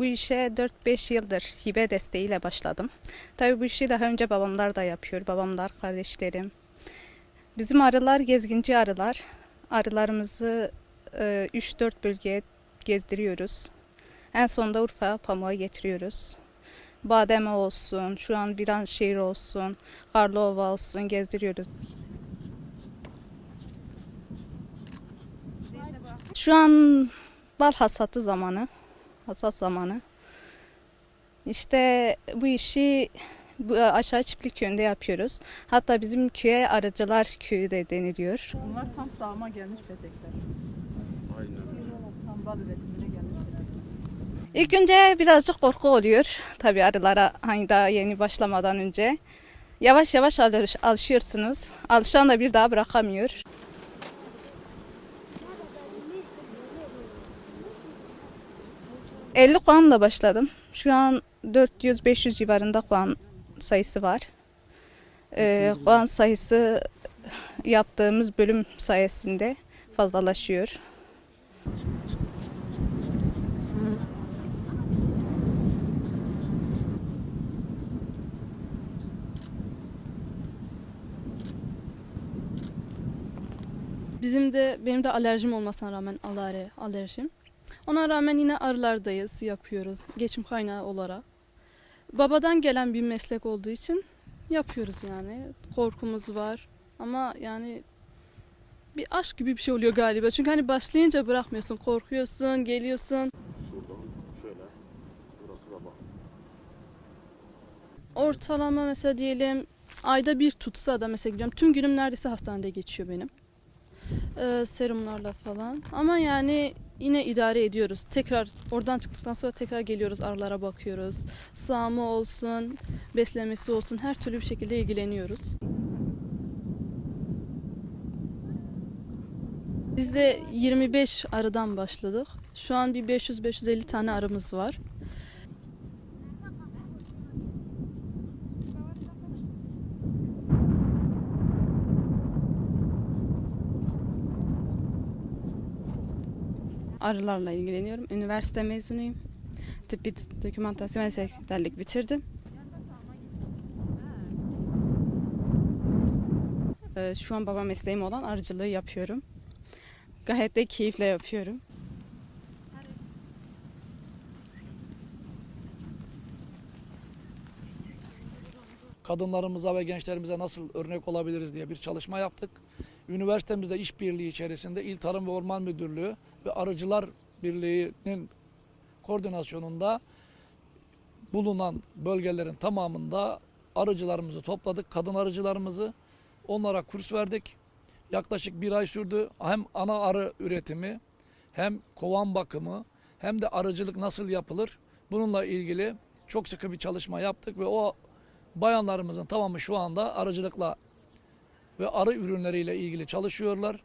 Bu işe 4-5 yıldır hibe desteğiyle başladım. Tabii bu işi daha önce babamlar da yapıyor. Babamlar, kardeşlerim. Bizim arılar gezginci arılar. Arılarımızı e, 3-4 bölgeye gezdiriyoruz. En sonunda Urfa pamuğa getiriyoruz. Bademe olsun, şu an Viranşehir olsun, Karlova olsun gezdiriyoruz. Şu an bal hasatı zamanı, hasat zamanı. İşte bu işi bu aşağı çiftlik köyünde yapıyoruz. Hatta bizim köye arıcılar köyü de deniliyor. Bunlar tam sağıma gelmiş petekler. Tam bal üretimine gelmiş petekler. İlk önce birazcık korku oluyor. Tabii arılara hani daha yeni başlamadan önce. Yavaş yavaş alış- alışıyorsunuz. Alışan da bir daha bırakamıyor. ...50 puanla başladım. Şu an 400-500 civarında puan sayısı var. Ee, puan sayısı yaptığımız bölüm sayesinde fazlalaşıyor. Bizim de benim de alerjim olmasına rağmen alare alerjim. Ona rağmen yine arılardayız, yapıyoruz geçim kaynağı olarak. Babadan gelen bir meslek olduğu için yapıyoruz yani. Korkumuz var ama yani bir aşk gibi bir şey oluyor galiba. Çünkü hani başlayınca bırakmıyorsun, korkuyorsun, geliyorsun. Şuradan şöyle. Burası da bak. Ortalama mesela diyelim ayda bir tutsa da mesela gidiyorum. Tüm günüm neredeyse hastanede geçiyor benim. Ee, serumlarla falan. Ama yani yine idare ediyoruz. Tekrar oradan çıktıktan sonra tekrar geliyoruz arılara bakıyoruz. Sağımı olsun, beslemesi olsun her türlü bir şekilde ilgileniyoruz. Biz de 25 arıdan başladık. Şu an bir 500-550 tane arımız var. Arılarla ilgileniyorum. Üniversite mezunuyum. Tıbbi dokümantasyon ve sekreterlik bitirdim. Ee, Şu an baba mesleğim olan arıcılığı yapıyorum. Gayet de keyifle yapıyorum. Kadınlarımıza ve gençlerimize nasıl örnek olabiliriz diye bir çalışma yaptık. Üniversitemizde işbirliği içerisinde İl Tarım ve Orman Müdürlüğü ve Arıcılar Birliği'nin koordinasyonunda bulunan bölgelerin tamamında arıcılarımızı topladık, kadın arıcılarımızı. Onlara kurs verdik. Yaklaşık bir ay sürdü. Hem ana arı üretimi, hem kovan bakımı, hem de arıcılık nasıl yapılır bununla ilgili çok sıkı bir çalışma yaptık ve o bayanlarımızın tamamı şu anda arıcılıkla ve arı ürünleriyle ilgili çalışıyorlar.